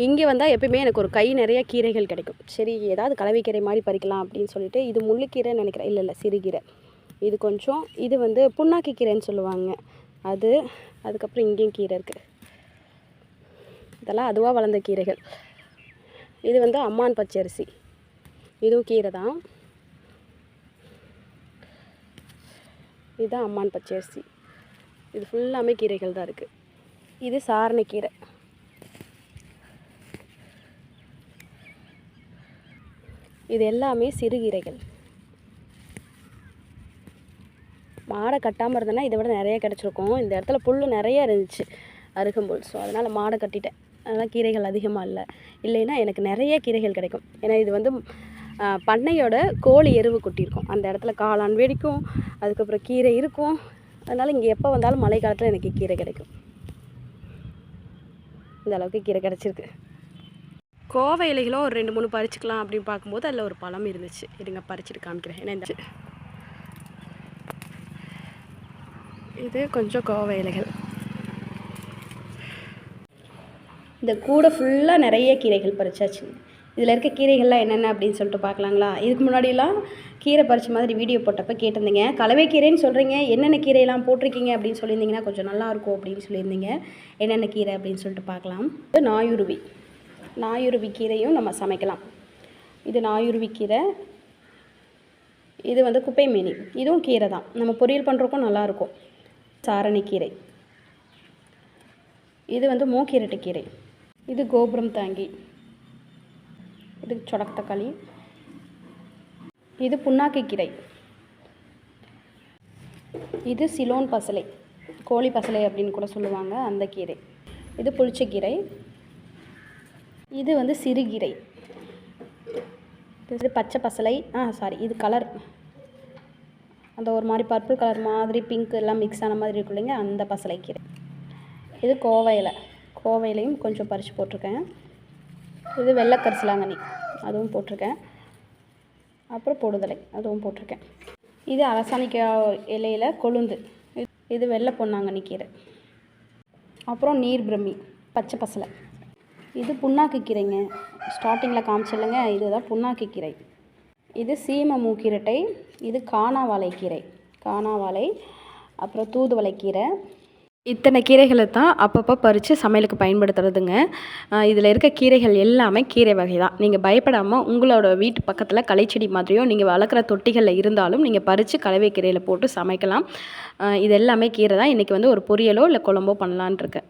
இங்கே வந்தால் எப்பயுமே எனக்கு ஒரு கை நிறைய கீரைகள் கிடைக்கும். சரி ஏதாவது கலவைக்கீரை மாதிரி பறிக்கலாம் அப்படின்னு சொல்லிட்டு இது முள்ளுக்கீரைன்னு நினைக்கிறேன். இல்லை இல்லை சிறுகீரை. இது கொஞ்சம் இது வந்து புண்ணாக்கி கீரைன்னு சொல்லுவாங்க. அது அதுக்கப்புறம் இங்கேயும் கீரை இருக்குது இதெல்லாம் அதுவாக வளர்ந்த கீரைகள். இது வந்து அம்மான் பச்சை அரிசி இதுவும் கீரை தான். இதுதான் அம்மான் பச்சை அரிசி இது ஃபுல்லாமே கீரைகள் தான் இருக்குது இது சாரணக்கீரை இது எல்லாமே சிறுகீரைகள் மாடை கட்டாமல் இருந்தேன்னா இதை விட நிறைய கிடச்சிருக்கும். இந்த இடத்துல புல் நிறைய இருந்துச்சு அருகம்புல். ஸோ அதனால் மாடை கட்டிட்டேன். அதனால் கீரைகள் அதிகமாக இல்லை. இல்லைன்னா எனக்கு நிறைய கீரைகள் கிடைக்கும். ஏன்னா இது வந்து பண்ணையோட கோழி எருவு கொட்டியிருக்கும். அந்த இடத்துல காளான் வெடிக்கும் அதுக்கப்புறம் கீரை இருக்கும். அதனால் இங்கே எப்போ வந்தாலும் மழை காலத்தில் எனக்கு கீரை கிடைக்கும். இந்த அளவுக்கு கீரை கிடச்சிருக்கு. கோவை இலைகளும் ஒரு ரெண்டு மூணு பறிச்சுக்கலாம் அப்படின்னு பார்க்கும்போது அதில் ஒரு பழம் இருந்துச்சு. இருங்க பறிச்சுட்டு காமிக்கிறேன். ஏன்னா இந்த இது கொஞ்சம் கோவை இலைகள். இந்த கூடை ஃபுல்லாக நிறைய கீரைகள் பறிச்சாச்சு. இதில் இருக்க கீரைகள்லாம் என்னென்ன அப்படின்னு சொல்லிட்டு பார்க்கலாங்களா? இதுக்கு முன்னாடிலாம் கீரை பறிச்ச மாதிரி வீடியோ போட்டப்போ கேட்டிருந்தீங்க. கலவை கீரைன்னு சொல்கிறீங்க என்னென்ன கீரையெல்லாம் போட்டிருக்கீங்க அப்படின்னு சொல்லியிருந்தீங்கன்னா கொஞ்சம் நல்லாயிருக்கும் அப்படின்னு சொல்லியிருந்தீங்க. என்னென்ன கீரை அப்படின்னு சொல்லிட்டு பார்க்கலாம். இது நாயுருவி. நாயுருவி கீரையும் நம்ம சமைக்கலாம். இது நாயுருவி கீரை. இது வந்து குப்பை மீனி. இதுவும் கீரை தான். நம்ம பொரியல் பண்ணுறக்கும் நல்லாயிருக்கும் சாரணிக்கீரை இது வந்து மூக்கீரட்டு கீரை. இது கோபுரம் தாங்கி. இது சொடக்கு இது புண்ணாக்கு கீரை. இது சிலோன் பசலை. கோழி பசலை அப்படின்னு கூட சொல்லுவாங்க அந்த கீரை. இது புளிச்சக்கீரை இது வந்து சிறுகீரை. இது பச்சை பசலை. ஆ சாரி இது கலர் அந்த ஒரு மாதிரி பர்பிள் கலர் மாதிரி பிங்க் எல்லாம் மிக்ஸ் ஆன மாதிரி இருக்கும் இல்லைங்க அந்த பசலைக்கீரை. இது கோவையில் கோவையிலையும் கொஞ்சம் பறித்து போட்டிருக்கேன். இது வெள்ளைக்கரிசலாங்கண்ணி அதுவும் போட்டிருக்கேன். அப்புறம் பொடுதலை அதுவும் போட்டிருக்கேன். இது அரசாணிக்காய் இலையில் கொழுந்து. இது- இது வெள்ளை பொன்னாங்கண்ணி கீரை. அப்புறம் நீர் பிரம்மி பச்சை பசலை. இது புண்ணாக்கு கீரைங்க ஸ்டார்டிங்கில் காமிச்சில்லைங்க இதுதான் புண்ணாக்கு கீரை இது சீம மூக்கிரட்டை இது காணாவாழை கீரை. காணாவாழை அப்புறம் தூதுவளை கீரை. இத்தனை கீரைகளை தான் அப்பப்போ பறித்து சமையலுக்கு பயன்படுத்துறதுங்க. இதில் இருக்க கீரைகள் எல்லாமே கீரை வகை தான். நீங்கள் பயப்படாமல் உங்களோட வீட்டு பக்கத்தில் களைச்செடி மாதிரியோ நீங்கள் வளர்க்குற தொட்டிகளில் இருந்தாலும் நீங்கள் பறித்து கலவை கீரையில் போட்டு சமைக்கலாம். இது எல்லாமே கீரை தான். இன்றைக்கி வந்து ஒரு பொரியலோ இல்லை குழம்போ பண்ணலான் இருக்கேன்